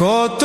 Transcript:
কত